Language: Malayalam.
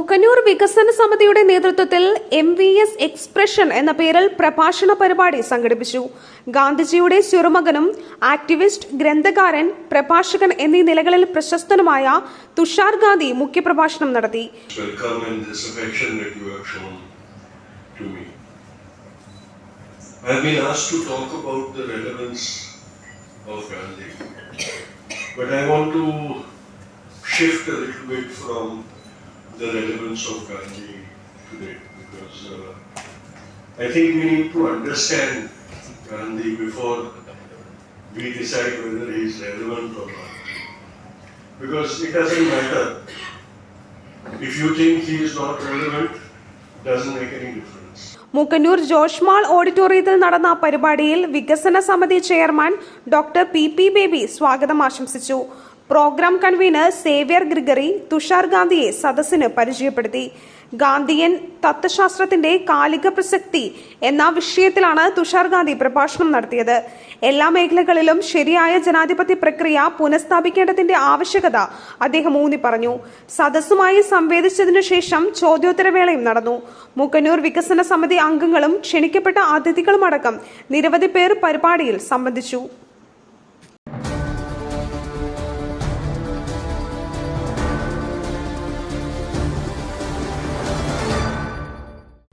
Mukkannur വികസന സമിതിയുടെ നേതൃത്വത്തിൽ എം വി എസ് എക്സ്പ്രഷൻ എന്ന പേരിൽ പ്രഭാഷണ പരിപാടി സംഘടിപ്പിച്ചു. ഗാന്ധിജിയുടെ ചെറുമകനും ആക്ടിവിസ്റ്റ് ഗ്രന്ഥകാരൻ പ്രഭാഷകൻ എന്നീ നിലകളിൽ പ്രശസ്തനുമായ തുഷാർ ഗാന്ധി മുഖ്യപ്രഭാഷണം നടത്തി. Shift a little bit from the relevance of Gandhi today because uh, I think we need to understand Gandhi before we decide whether he is relevant or not. Because it doesn't matter if you think he is not relevant, doesn't make any difference. Mukkannur ജോഷ്മാൾ ഓഡിറ്റോറിയത്തിൽ നടന്ന പരിപാടിയിൽ വികസന സമിതി chairman doctor P P Baby സ്വാഗതം ആശംസിച്ചു programme convener Xavier Gregory Thushar ഗാന്ധിയെ സദസ്സിന് പരിചയപ്പെടുത്തി. ഗാന്ധിയൻ തത്വശാസ്ത്രത്തിന്റെ കാലിക പ്രസക്തി എന്ന വിഷയത്തിലാണ് തുഷാർ ഗാന്ധി പ്രഭാഷണം നടത്തിയത്. എല്ലാ മേഖലകളിലും ശരിയായ ജനാധിപത്യ പ്രക്രിയ പുനഃസ്ഥാപിക്കേണ്ടതിന്റെ ആവശ്യകത അദ്ദേഹം ഊന്നി പറഞ്ഞു. സദസ്സുമായി സംവേദിച്ചതിനു ശേഷം ചോദ്യോത്തരവേളയും നടന്നു. മുക്കന്നൂർ വികസന സമിതി അംഗങ്ങളും ക്ഷണിക്കപ്പെട്ട അതിഥികളുമടക്കം നിരവധി പേർ പരിപാടിയിൽ സംബന്ധിച്ചു.